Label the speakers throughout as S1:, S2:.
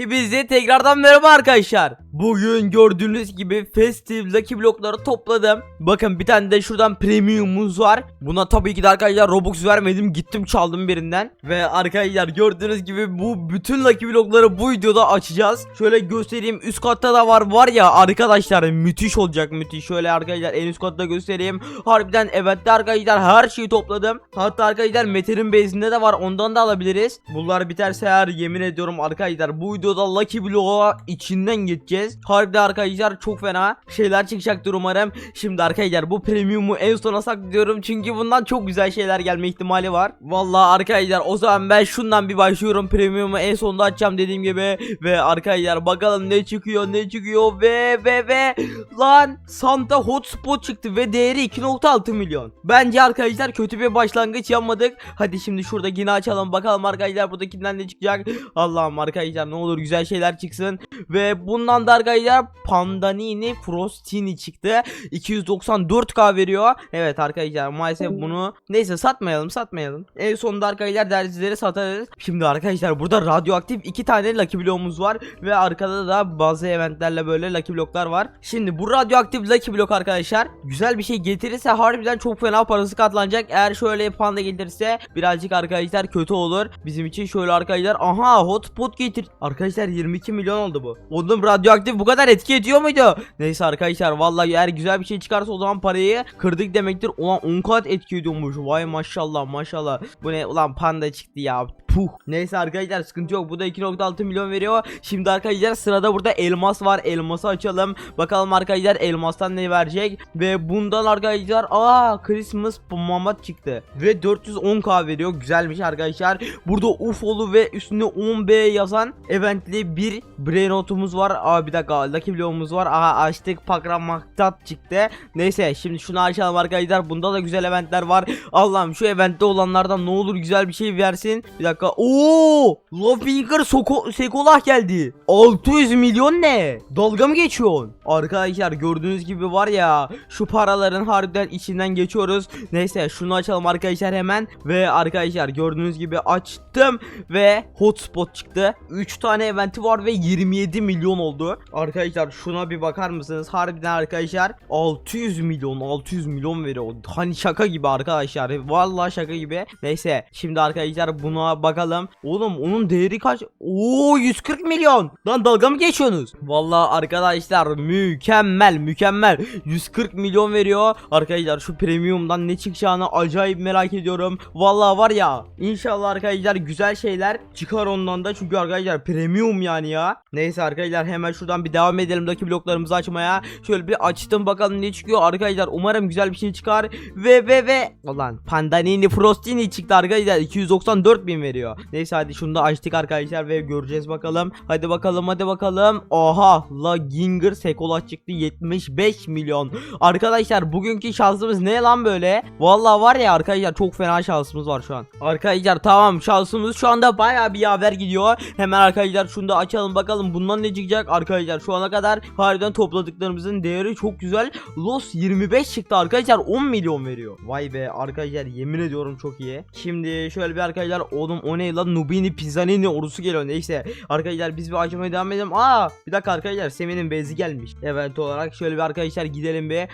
S1: Hepinize tekrardan merhaba arkadaşlar. Bugün gördüğünüz gibi Festive Lucky blokları topladım. Bakın bir tane de şuradan premiumumuz var. Buna tabii ki de arkadaşlar Robux vermedim. Gittim çaldım birinden. Ve arkadaşlar gördüğünüz gibi bu bütün Lucky blokları bu videoda açacağız. Şöyle göstereyim. Üst katta da var. Var ya arkadaşlar müthiş olacak müthiş. Şöyle arkadaşlar en üst katta göstereyim. Harbiden evet arkadaşlar her şeyi topladım. Hatta arkadaşlar Mete'nin base'inde de var. Ondan da alabiliriz. Bunlar biterse eğer yemin ediyorum arkadaşlar bu videoda Lucky Block'a içinden geçeceğiz. Harbiden arkadaşlar çok fena şeyler çıkacaktır umarım. Şimdi arkadaşlar bu premiumu en sona saklıyorum. Çünkü bundan çok güzel şeyler gelme ihtimali var. Vallahi arkadaşlar o zaman ben şundan bir başlıyorum. Premiumu en sonunda açacağım dediğim gibi. Ve arkadaşlar bakalım ne çıkıyor ne çıkıyor ve ve ve lan Santa Hotspot çıktı ve değeri 2.6 milyon. Bence arkadaşlar kötü bir başlangıç yapmadık. Hadi şimdi şurada yine açalım bakalım arkadaşlar buradakinden ne çıkacak. Allah'ım arkadaşlar ne olur güzel şeyler çıksın. Ve bundan da arkadaşlar Pandanini Frostini çıktı. 294k veriyor. Evet arkadaşlar maalesef bunu neyse satmayalım satmayalım. En sonunda arkadaşlar dersizleri satarız. Şimdi arkadaşlar burada radyoaktif iki tane Lucky bloğumuz var. Ve arkada da bazı eventlerle böyle Lucky bloklar var. Şimdi bu radyoaktif Lucky blok arkadaşlar güzel bir şey getirirse harbiden çok fena parası katlanacak. Eğer şöyle panda getirirse birazcık arkadaşlar kötü olur. Bizim için şöyle arkadaşlar aha hotspot getir. Arkadaşlar 22 milyon oldu bu. Oğlum radyoaktif bu kadar etki ediyor muydu? Neyse arkadaşlar vallahi eğer güzel bir şey çıkarsa o zaman parayı kırdık demektir. Ulan 10 kat etki ediyormuş. Vay maşallah maşallah. Bu ne ulan panda çıktı ya. Puh. Neyse arkadaşlar sıkıntı yok. Bu da 2.6 milyon veriyor. Şimdi arkadaşlar sırada burada elmas var. Elması açalım. Bakalım arkadaşlar elmastan ne verecek. Ve bundan arkadaşlar aa Christmas mamat çıktı. Ve 410k veriyor. Güzelmiş arkadaşlar. Burada UFO'lu ve üstünde 10B yazan eventli bir brainotumuz var. Aa bir dakika Lucky Block'umuz var. Aha açtık Pakran Maktat çıktı. Neyse şimdi şunu açalım arkadaşlar. Bunda da güzel eventler var. Allah'ım şu eventte olanlardan ne olur güzel bir şey versin. Bir dakika. Oo! Lofinger Soko Sekolah geldi. 600 milyon ne? Dalga mı geçiyorsun? Arkadaşlar gördüğünüz gibi var ya şu paraların harbiden içinden geçiyoruz. Neyse şunu açalım arkadaşlar hemen ve arkadaşlar gördüğünüz gibi açtım ve hotspot çıktı. 3 tane eventi var ve 27 milyon oldu. Arkadaşlar şuna bir bakar mısınız? Harbiden arkadaşlar 600 milyon 600 milyon veriyor. Hani şaka gibi arkadaşlar. Vallahi şaka gibi. Neyse şimdi arkadaşlar buna bakalım. Oğlum onun değeri kaç? Oo 140 milyon. Lan dalga mı geçiyorsunuz? Vallahi arkadaşlar mükemmel mükemmel. 140 milyon veriyor. Arkadaşlar şu premiumdan ne çıkacağını acayip merak ediyorum. Vallahi var ya inşallah arkadaşlar güzel şeyler çıkar ondan da. Çünkü arkadaşlar premium yani ya. Neyse arkadaşlar hemen şuradan bir devam edelim daki bloklarımızı açmaya. Şöyle bir açtım bakalım ne çıkıyor arkadaşlar. Umarım güzel bir şey çıkar. Ve ve ve Ulan Pandanini Frostini çıktı arkadaşlar. 294 bin veriyor. Neyse hadi şunu da açtık arkadaşlar ve göreceğiz bakalım. Hadi bakalım hadi bakalım. Oha La Ginger Sekola çıktı 75 milyon. Arkadaşlar bugünkü şansımız ne lan böyle? Vallahi var ya arkadaşlar çok fena şansımız var şu an. Arkadaşlar tamam şansımız şu anda baya bir yaver gidiyor. Hemen arkadaşlar şunu da açalım bakalım bundan ne çıkacak arkadaşlar. Şu ana kadar harbiden topladıklarımızın değeri çok güzel. Los 25 çıktı arkadaşlar 10 milyon veriyor. Vay be arkadaşlar yemin ediyorum çok iyi. Şimdi şöyle bir arkadaşlar oğlum o ne lan Nubini Pizzanini ordusu geliyor neyse. Arkadaşlar biz bir açmaya devam edelim. Aa bir dakika arkadaşlar Semih'in bezi gelmiş. Evet olarak şöyle bir arkadaşlar gidelim bir.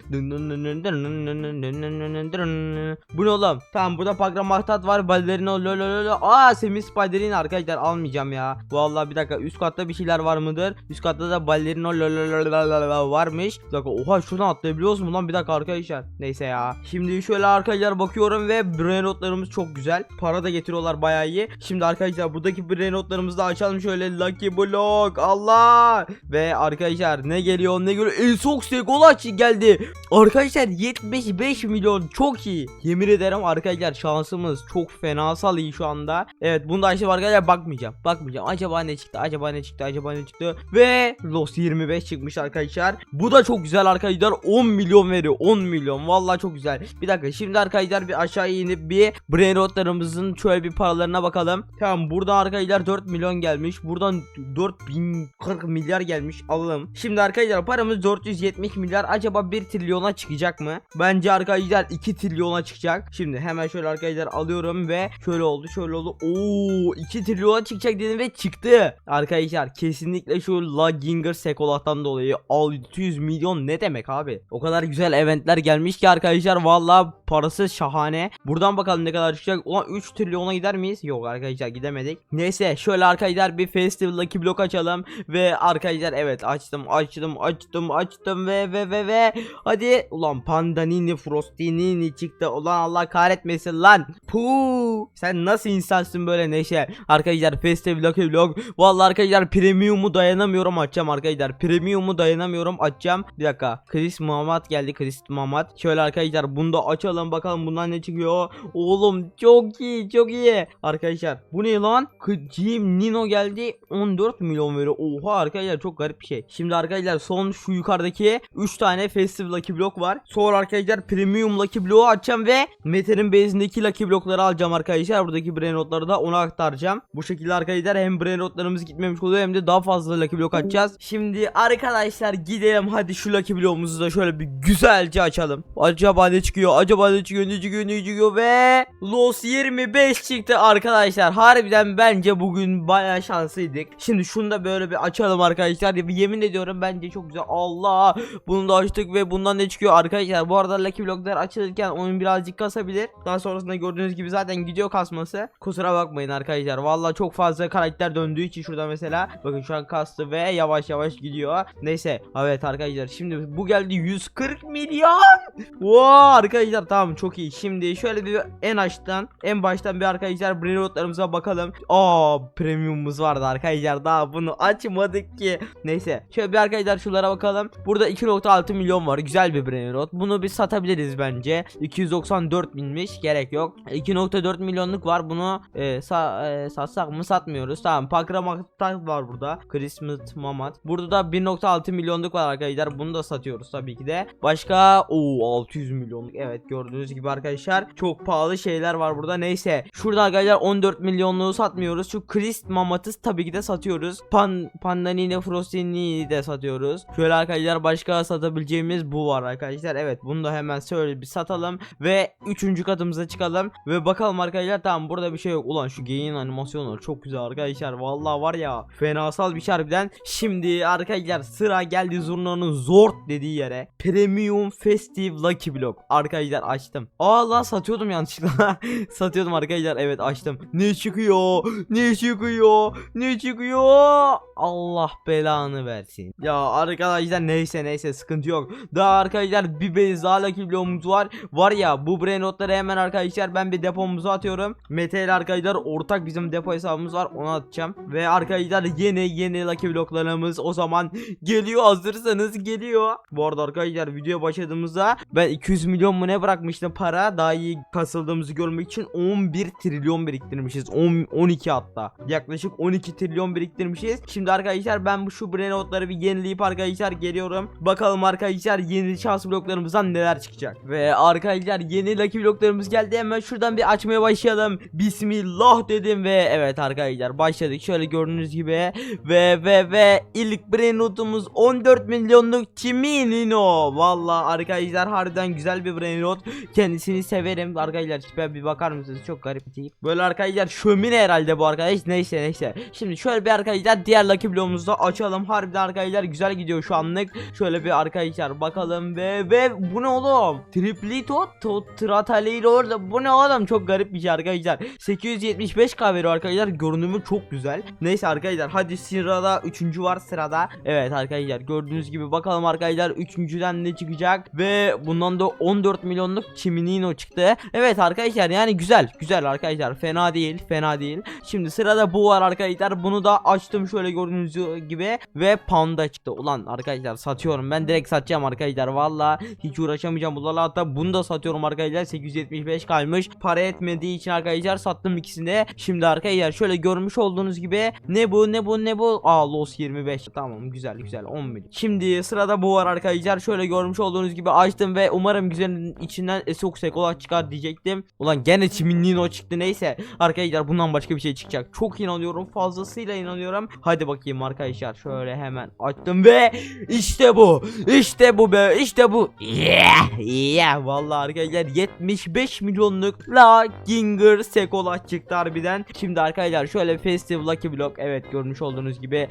S1: Bu ne oğlum? Tamam burada Pagra Mahtat var. Ballerina lolololo. Aa Semih Spider'in arkadaşlar almayacağım ya. Vallahi bir dakika üst katta bir şeyler var mıdır? Üst katta da Ballerina lolololo varmış. Bir dakika oha şuradan atlayabiliyoruz mu lan? Bir dakika arkadaşlar. Neyse ya. Şimdi şöyle arkadaşlar bakıyorum ve brain çok güzel. Para da getiriyorlar bayağı iyi. Şimdi arkadaşlar buradaki brain da açalım şöyle Lucky Block. Allah! Ve arkadaşlar ne geliyor ne geliyor? Elsok Segolaç geldi. Arkadaşlar 75 milyon çok iyi. Yemin ederim arkadaşlar şansımız çok fenasal iyi şu anda. Evet bunu da açtım arkadaşlar bakmayacağım. Bakmayacağım. Acaba ne çıktı? Acaba ne çıktı? Acaba ne çıktı? Ve Los 25 çıkmış arkadaşlar. Bu da çok güzel arkadaşlar. 10 milyon veriyor. 10 milyon. Vallahi çok güzel. Bir dakika şimdi arkadaşlar bir aşağı inip bir brain rotlarımızın şöyle bir paralarına bakalım. Tamam burada arkadaşlar 4 milyon gelmiş. Buradan 4040 milyar gelmiş. Alalım. Şimdi arkadaşlar paramız 470 milyar. Acaba 1 trilyona çıkacak mı? Bence arkadaşlar 2 trilyona çıkacak. Şimdi hemen şöyle arkadaşlar alıyorum ve şöyle oldu şöyle oldu. Oo 2 trilyona çıkacak dedim ve çıktı. Arkadaşlar kesinlikle şu La Ginger Sekolat'tan dolayı 600 milyon ne demek abi? O kadar güzel eventler gelmiş ki arkadaşlar valla parası şahane. Buradan bakalım ne kadar çıkacak. Ulan 3 trilyona gider miyiz? Yok arkadaşlar gidemedik. Neyse şöyle arkadaşlar bir Festival'daki blok açalım ve arkadaşlar evet açtım açtım açtım açtım ve ve ve ve hadi ulan Pandanini Frostinini çıktı ulan Allah kahretmesin lan. Puu sen nasıl insansın böyle Neşe? Arkadaşlar Festival'daki blok vallahi arkadaşlar premium'u dayanamıyorum açacağım arkadaşlar. Premium'u dayanamıyorum açacağım. Bir dakika. Chris Muhammed geldi. Chris Muhammed. Şöyle arkadaşlar bunu da açalım bakalım bundan ne çıkıyor. Oğlum çok iyi çok iyi. Arkadaşlar bu ne lan? Jim Nino geldi. 14 milyon veriyor. Oha arkadaşlar çok garip bir şey. Şimdi arkadaşlar son şu yukarıdaki 3 tane Festival Lucky Block var. Sonra arkadaşlar Premium Lucky Block'u açacağım ve Mete'nin base'indeki Lucky Block'ları alacağım arkadaşlar. Buradaki brain notları da ona aktaracağım. Bu şekilde arkadaşlar hem brain notlarımız gitmemiş oluyor hem de daha fazla Lucky Block açacağız. Şimdi arkadaşlar gidelim hadi şu Lucky Block'umuzu da şöyle bir güzelce açalım. Acaba ne çıkıyor? Acaba ne çıkıyor? Ne çıkıyor? Ne çıkıyor? Ve Los 25 çıktı arkadaşlar. Harbiden bence bugün bayağı şanslıydık. Şimdi şunu da böyle bir açalım arkadaşlar. Yemin ediyorum bence çok güzel. Allah! Bunu da açtık ve bundan ne çıkıyor arkadaşlar? Bu arada Lucky Block'lar açılırken oyun birazcık kasabilir. Daha sonrasında gördüğünüz gibi zaten gidiyor kasması. Kusura bakmayın arkadaşlar. Vallahi çok fazla karakter döndüğü için şurada mesela bakın şu an kastı ve yavaş yavaş gidiyor. Neyse. Evet arkadaşlar şimdi bu geldi 140 milyon. Wow arkadaşlar tamam çok iyi. Şimdi şöyle bir en açtan en baştan bir arkadaşlar brainrotlarımıza bakalım. Aa premiumumuz vardı arkadaşlar daha bunu açmadık ki. Neyse şöyle bir arkadaşlar şunlara bakalım. Burada 2.6 milyon var. Güzel bir brainrot. Bunu bir satabiliriz bence. 294 binmiş. Gerek yok. 2.4 milyonluk var. Bunu e, sa e, satsak mı satmıyoruz. Tamam. Pakramaktak var burada. Christmas Mamat. Burada da 1.6 milyonluk var arkadaşlar. Bunu da satıyoruz tabii ki de. Başka o 600 milyonluk. Evet gördüğünüz gibi arkadaşlar çok pahalı şeyler var burada. Neyse. Şurada arkadaşlar 14 milyonluğu satmıyoruz. Şu Christ Mamat'ı tabii ki de satıyoruz. Pan Pandanini Frostini de satıyoruz. Şöyle arkadaşlar başka satabileceğimiz bu var arkadaşlar. Evet bunu da hemen şöyle bir satalım ve 3. katımıza çıkalım ve bakalım arkadaşlar tamam burada bir şey yok. Ulan şu geyin animasyonları çok güzel arkadaşlar. Vallahi var ya fenasal bir şey harbiden. Şimdi arkadaşlar sıra geldi zurnanın zort dediği yere. Premium Festive Lucky Block. Arkadaşlar açtım. Aa lan satıyordum yanlışlıkla. satıyordum arkadaşlar evet açtım. Ne çıkıyor? Ne çıkıyor? Ne çıkıyor? Allah belanı versin. Ya arkadaşlar neyse neyse sıkıntı yok. Daha arkadaşlar bir base daha Lucky Block'umuz var. Var ya bu brain notları hemen arkadaşlar ben bir depomuza atıyorum. Mete ile arkadaşlar ortak bizim depo hesabımız var ona atacağım. Ve arkadaşlar yeni yeni Lucky Block'larımız o zaman geliyor hazırsanız geliyor. Bu arada arkadaşlar video başladığımızda ben 200 milyon mu ne bırakmıştım para daha iyi kasıldığımızı görmek için 11 trilyon biriktirmişiz. 10, 12 hatta. Yaklaşık 12 trilyon biriktirmişiz. Şimdi arkadaşlar ben bu şu notları bir yenileyip arkadaşlar geliyorum. Bakalım arkadaşlar yeni şans bloklarımızdan neler çıkacak. Ve arkadaşlar yeni lucky bloklarımız geldi. Hemen şuradan bir açmaya başlayalım. Bismillah dedim ve evet arkadaşlar başladık. Şöyle gördüğünüz gibi ve ve ve ilk brain notumuz 14 milyonluk Chiminino. Valla arkadaşlar harbiden güzel bir brain not. Kendisini severim. Arkadaşlar tipe bir bakar mısınız? Çok garip bir tip. Böyle arkadaşlar şömine herhalde bu arkadaş. Neyse neyse. Şimdi şöyle bir arkadaşlar diğer lucky bloğumuzu açalım. Harbiden arkadaşlar güzel gidiyor şu anlık. Şöyle bir arkadaşlar bakalım ve ve bu ne oğlum? Triplito to Tratalero orada. Bu ne oğlum? Çok garip bir şey arkadaşlar. 875k veriyor arkadaşlar. Görünümü çok güzel. Neyse arkadaşlar hadi sırada 3. var sırada. Evet arkadaşlar gördüğünüz gibi bakalım arkadaşlar 3.den ne çıkacak ve bundan da 14 milyonluk Chiminino çıktı. Evet arkadaşlar yani güzel güzel arkadaşlar fena değil fena değil. Şimdi sırada bu var arkadaşlar. Bunu da açtım şöyle gördüğünüz gibi ve panda çıktı. Ulan arkadaşlar satıyorum. Ben direkt satacağım arkadaşlar. Valla hiç uğraşamayacağım bunlarla. Hatta bunu da satıyorum arkadaşlar. 875 kalmış. Para etmediği için arkadaşlar sattım ikisini de. Şimdi arkadaşlar şöyle görmüş olduğunuz gibi ne bu ne bu ne bu? Aa los 25. Tamam güzel güzel 10 milyon. Şimdi sırada bu var arkadaşlar. Şöyle görmüş olduğunuz gibi açtım ve umarım güzelin içinden Esok Sekola çıkar diyecektim. Ulan gene Chiminino çıktı neyse. arkadaşlar bundan başka bir şey çıkacak. Çok inanıyorum. Fazlasıyla inanıyorum. Hadi bakayım arkadaşlar. Şöyle hemen açtım ve işte bu. İşte bu be. İşte bu. Yeah. Yeah. Vallahi arkadaşlar 75 milyonluk La Ginger Sekola çıktı harbiden. Şimdi arkadaşlar şöyle Festive Lucky Block evet görmüş olduğunuz gibi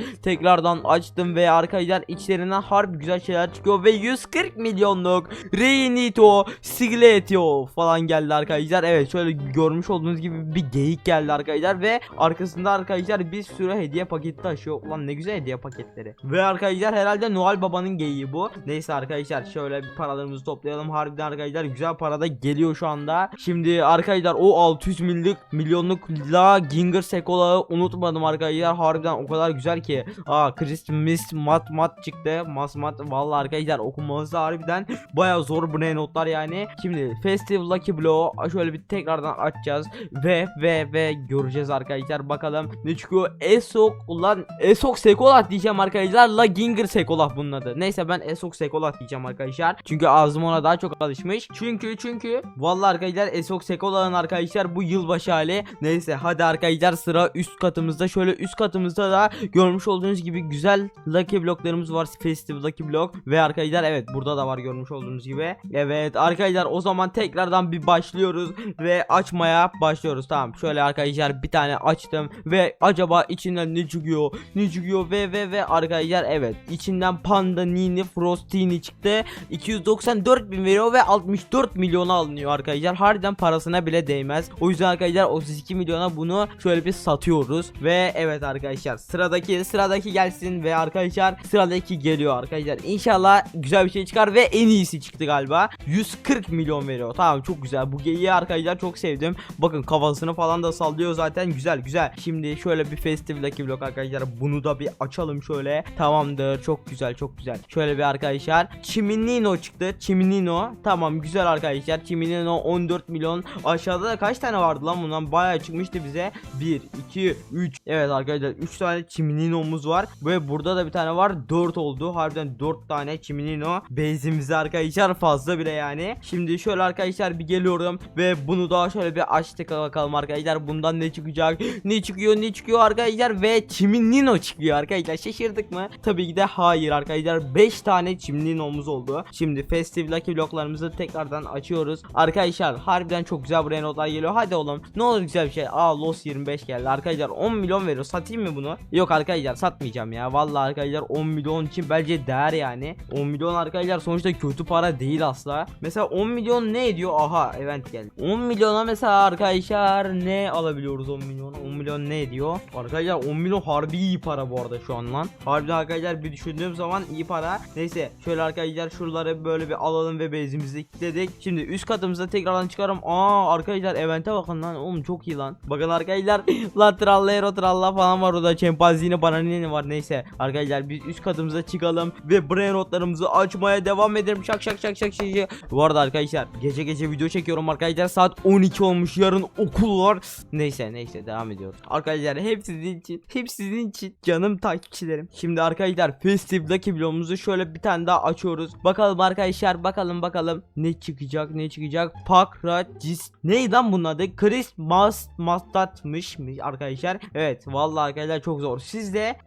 S1: tekrardan açtım ve arkadaşlar içlerinden harbi güzel şeyler çıkıyor ve 140 milyonluk Reinito Sigletio falan geldi arkadaşlar. Evet şöyle görmüş olduğunuz gibi bir geyik geldi arkadaşlar ve arkasında arkadaşlar bir sürü hediye paketi taşıyor. Ulan ne güzel hediye paketleri. Ve arkadaşlar herhalde Noel Baba'nın geyiği bu. Neyse arkadaşlar şöyle bir paralarımızı toplayalım. Harbiden arkadaşlar güzel para da geliyor şu anda. Şimdi arkadaşlar o 600 millik milyonluk La Ginger Sekola'yı unutmadım arkadaşlar. Harbiden o kadar güzel ki. Aa Christmas mat mat çıktı. Mas mat vallahi arkadaşlar okunması harbiden baya zor bu ne notlar yani. Şimdi Festive Lucky Blow şöyle bir tekrardan açacağız ve ve ve göreceğiz arkadaşlar. Bakalım ne çıkıyor. Esok ulan Esok Sekolah diyeceğim arkadaşlar. La Ginger Sekolah bunun adı. Neyse ben Esok Sekolah diyeceğim arkadaşlar. Çünkü ağzım ona daha çok alışmış. Çünkü çünkü vallahi arkadaşlar Esok Sekolah'ın arkadaşlar bu yılbaşı hali. Neyse hadi arkadaşlar sıra üst katımızda. Şöyle üst katımızda da görmüş olduğunuz gibi güzel Lucky bloklarımız var. Festive Lucky Block ve arkadaşlar evet burada da var görmüş olduğunuz gibi. Evet arkadaşlar o zaman tekrardan bir başlıyoruz ve açmaya başlıyoruz. Tamam şöyle arkadaşlar bir tane açtım ve acaba içinden ne çıkıyor? Ne çıkıyor ve ve ve arkadaşlar evet içinden Panda Nini Frostini çıktı. 294 bin veriyor ve 64 milyona alınıyor arkadaşlar. Harbiden parasına bile değmez. O yüzden arkadaşlar 32 milyona bunu şöyle bir satıyoruz ve evet arkadaşlar sıradaki sıradaki gelsin ve arkadaşlar sıradaki geliyor arkadaşlar. İnşallah güzel bir şey çıkar ve en iyisi çıktı galiba. 140 milyon veriyor. Tamam çok güzel. Bu geyiği arkadaşlar çok sevdim. Bakın kafasını falan da sallıyor zaten. Güzel güzel. Şimdi şöyle bir festivdeki blok arkadaşlar. Bunu da bir açalım şöyle. Tamamdır. Çok güzel çok güzel. Şöyle bir arkadaşlar. Chiminino çıktı. Chiminino. Tamam güzel arkadaşlar. Chiminino 14 milyon. Aşağıda da kaç tane vardı lan bundan? Bayağı çıkmıştı bize. 1, 2, 3. Evet arkadaşlar 3 tane Chiminino'muz var. Ve burada da bir tane var. 4 oldu. Harbiden 4 tane Chiminino. Base'imizde arkadaşlar fazla bile yani. Şimdi şöyle arkadaşlar bir geliyorum. Ve bunu daha şöyle bir açtık bakalım arkadaşlar. Bundan ne çıkacak? Ne çıkıyor ne çıkıyor arkadaşlar? Ve Chiminino çıkıyor arkadaşlar. Şaşırdık mı? Tabii ki de hayır arkadaşlar. 5 tane Chiminino'muz oldu. Şimdi Festive Lucky bloklarımızı tekrardan açıyoruz. Arkadaşlar harbiden çok güzel buraya notlar geliyor. Hadi oğlum. Ne olur güzel bir şey. Aa Los 25 geldi. Arkadaşlar 10 milyon veriyor. Satayım mı bunu? Yok arkadaşlar satmayacağım ya. Vallahi arkadaşlar 10 milyon için bence değer yani. 10 milyon arkadaşlar sonuçta kötü para değil asla. Mesela 10 milyon ne ediyor? Aha event geldi. 10 milyona mesela arkadaşlar ne alabiliyoruz 10 milyon? 10 milyon ne ediyor? Arkadaşlar 10 milyon harbi iyi para bu arada şu an lan. Harbi arkadaşlar bir düşündüğüm zaman iyi para. Neyse şöyle arkadaşlar şuraları böyle bir alalım ve bezimizi kilitledik. Şimdi üst katımızda tekrardan çıkarım. Aa arkadaşlar evente bakın lan. Oğlum çok iyi lan. Bakın arkadaşlar la trallero falan var orada. Çempazini bananini var neyse. Arkadaşlar biz üst katımıza çıkalım ve brain notlarımızı açmaya devam edelim. Şak şak şak şak şak. Bu arada arkadaşlar gece gece video çekiyorum arkadaşlar. Saat 12 olmuş. Yarın okul var. Neyse neyse devam ediyoruz. Arkadaşlar hep sizin için. Hep sizin için canım takipçilerim. Şimdi arkadaşlar Festive'daki vlogumuzu şöyle bir tane daha açıyoruz. Bakalım arkadaşlar bakalım bakalım ne çıkacak ne çıkacak. Pakracis. Neydi lan bunun adı? Christmas Mastatmış mı arkadaşlar? Evet vallahi arkadaşlar çok zor. Siz de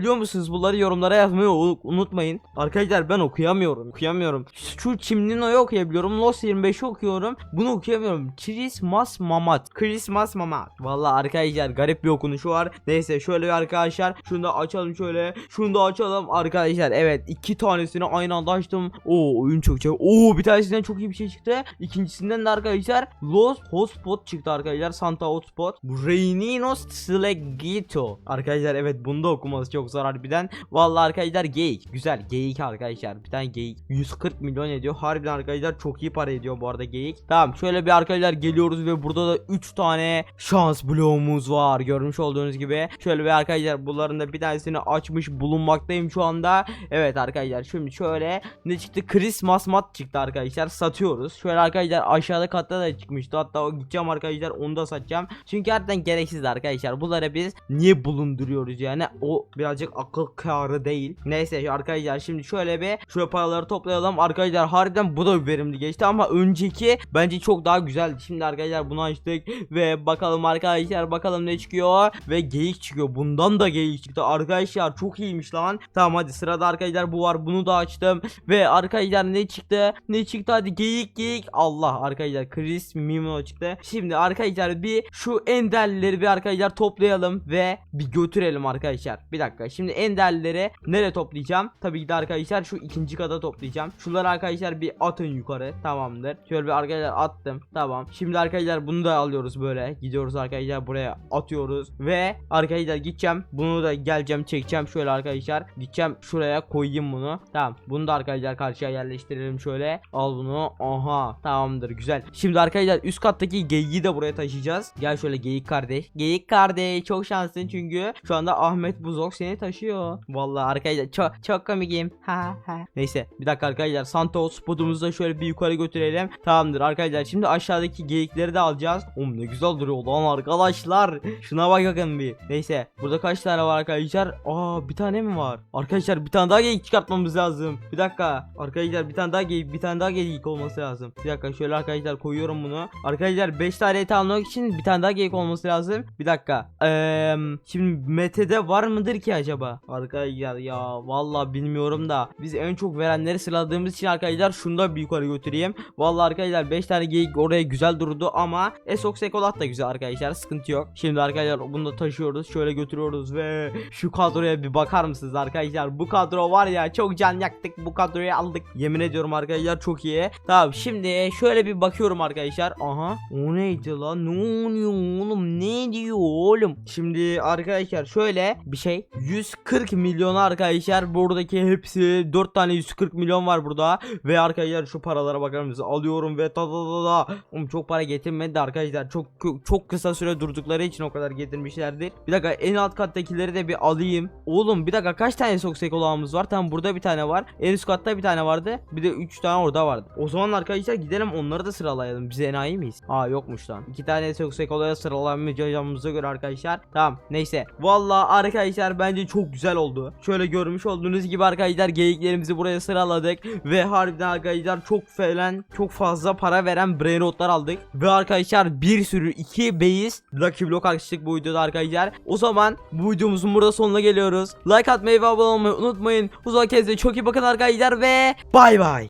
S1: okuyabiliyor musunuz? Bunları yorumlara yazmayı unutmayın. Arkadaşlar ben okuyamıyorum. Okuyamıyorum. Şu Chimnino'yu okuyabiliyorum. Los 25'i okuyorum. Bunu okuyamıyorum. Christmas Mamat. Christmas Mamat. Vallahi arkadaşlar garip bir okunuşu var. Neyse şöyle bir arkadaşlar. Şunu da açalım şöyle. Şunu da açalım arkadaşlar. Evet iki tanesini aynı anda açtım. Oo oyun çok çok. Oo bir tanesinden çok iyi bir şey çıktı. İkincisinden de arkadaşlar Los Hotspot çıktı arkadaşlar. Santa Hotspot. Reynino Slegito. Arkadaşlar evet bunu da okuması çok zor harbiden. Vallahi arkadaşlar geyik. Güzel geyik arkadaşlar. Bir tane geyik. 140 milyon ediyor. Harbiden arkadaşlar çok iyi para ediyor bu arada geyik. Tamam şöyle bir arkadaşlar geliyoruz ve burada da 3 tane şans bloğumuz var. Görmüş olduğunuz gibi. Şöyle bir arkadaşlar bunların da bir tanesini açmış bulunmaktayım şu anda. Evet arkadaşlar şimdi şöyle ne çıktı? Christmas mat çıktı arkadaşlar. Satıyoruz. Şöyle arkadaşlar aşağıda katta da çıkmıştı. Hatta o gideceğim arkadaşlar onu da satacağım. Çünkü harbiden gereksiz arkadaşlar. Bunları biz niye bulunduruyoruz yani? O birazcık akıl kârı değil. Neyse arkadaşlar şimdi şöyle bir şöyle paraları toplayalım. Arkadaşlar harbiden bu da verimli geçti ama önceki bence çok daha güzeldi. Şimdi arkadaşlar bunu açtık ve bakalım arkadaşlar bakalım ne çıkıyor ve geyik çıkıyor. Bundan da geyik çıktı arkadaşlar çok iyiymiş lan. Tamam hadi sırada arkadaşlar bu var bunu da açtım ve arkadaşlar ne çıktı? Ne çıktı hadi geyik geyik. Allah arkadaşlar Chris Mimo çıktı. Şimdi arkadaşlar bir şu enderleri bir arkadaşlar toplayalım ve bir götürelim arkadaşlar. Bir dakika. Şimdi enderleri nereye toplayacağım? Tabii ki de arkadaşlar şu ikinci kata toplayacağım. Şunları arkadaşlar bir atın yukarı. Tamamdır. Şöyle bir arkadaşlar attım. Tamam. Şimdi arkadaşlar bunu da alıyoruz böyle. Gidiyoruz arkadaşlar buraya atıyoruz ve arkadaşlar gideceğim. Bunu da geleceğim çekeceğim şöyle arkadaşlar. Gideceğim şuraya koyayım bunu. Tamam. Bunu da arkadaşlar karşıya yerleştirelim şöyle. Al bunu. Aha. Tamamdır. Güzel. Şimdi arkadaşlar üst kattaki geyiği de buraya taşıyacağız. Gel şöyle geyik kardeş. Geyik kardeş çok şanslısın çünkü şu anda Ahmet Buzok seni taşıyor. Vallahi arkadaşlar çok çok komikim. Ha ha. Neyse bir dakika arkadaşlar Santos spotumuzu da şöyle bir yukarı götürelim. Tamamdır arkadaşlar. Şimdi aşağıdaki geyikleri de alacağız. Oğlum ne güzel duruyor lan arkadaşlar. Şuna bak bakın bir. Neyse burada kaç tane var arkadaşlar? Aa bir tane mi var? Arkadaşlar bir tane daha geyik çıkartmamız lazım. Bir dakika. Arkadaşlar bir tane daha geyik bir tane daha geyik olması lazım. Bir dakika şöyle arkadaşlar koyuyorum bunu. Arkadaşlar 5 tane et almak için bir tane daha geyik olması lazım. Bir dakika. Eee şimdi Mete'de var mıdır ki acaba? Arkadaşlar ya vallahi bilmiyorum da biz en çok verenleri sıraladığımız için arkadaşlar şunu da bir yukarı götüreyim. Vallahi arkadaşlar 5 tane geyik oraya güzel durdu ama Esok Sekolat da güzel arkadaşlar sıkıntı yok. Şimdi arkadaşlar bunu da taşıyoruz şöyle götürüyoruz ve şu kadroya bir bakar mısınız arkadaşlar? Bu kadro var ya çok can yaktık bu kadroyu aldık. Yemin ediyorum arkadaşlar çok iyi. Tamam şimdi şöyle bir bakıyorum arkadaşlar. Aha o neydi lan ne oluyor oğlum ne diyor oğlum? Şimdi arkadaşlar şöyle bir şey 140 milyon arkadaşlar. Buradaki hepsi 4 tane 140 milyon var burada. Ve arkadaşlar şu paralara bakar mısınız? Alıyorum ve ta ta ta ta. Oğlum çok para getirmedi arkadaşlar. Çok çok kısa süre durdukları için o kadar getirmişlerdir. Bir dakika en alt kattakileri de bir alayım. Oğlum bir dakika kaç tane soksek olağımız var? Tamam burada bir tane var. En üst katta bir tane vardı. Bir de 3 tane orada vardı. O zaman arkadaşlar gidelim onları da sıralayalım. Biz enayi miyiz? Aa yokmuş lan. 2 tane soksek olaya sıralamayacağımıza göre arkadaşlar. Tamam neyse. Vallahi arkadaşlar bence çok güzel oldu. Şöyle görmüş olduğunuz gibi arkadaşlar geyiklerimizi buraya sıraladık. Ve harbiden arkadaşlar çok falan çok fazla para veren brainrotlar aldık. Ve arkadaşlar bir sürü iki base lucky block açtık bu videoda arkadaşlar. O zaman bu videomuzun burada sonuna geliyoruz. Like atmayı ve abone olmayı unutmayın. O zaman kendinize çok iyi bakın arkadaşlar ve bay bay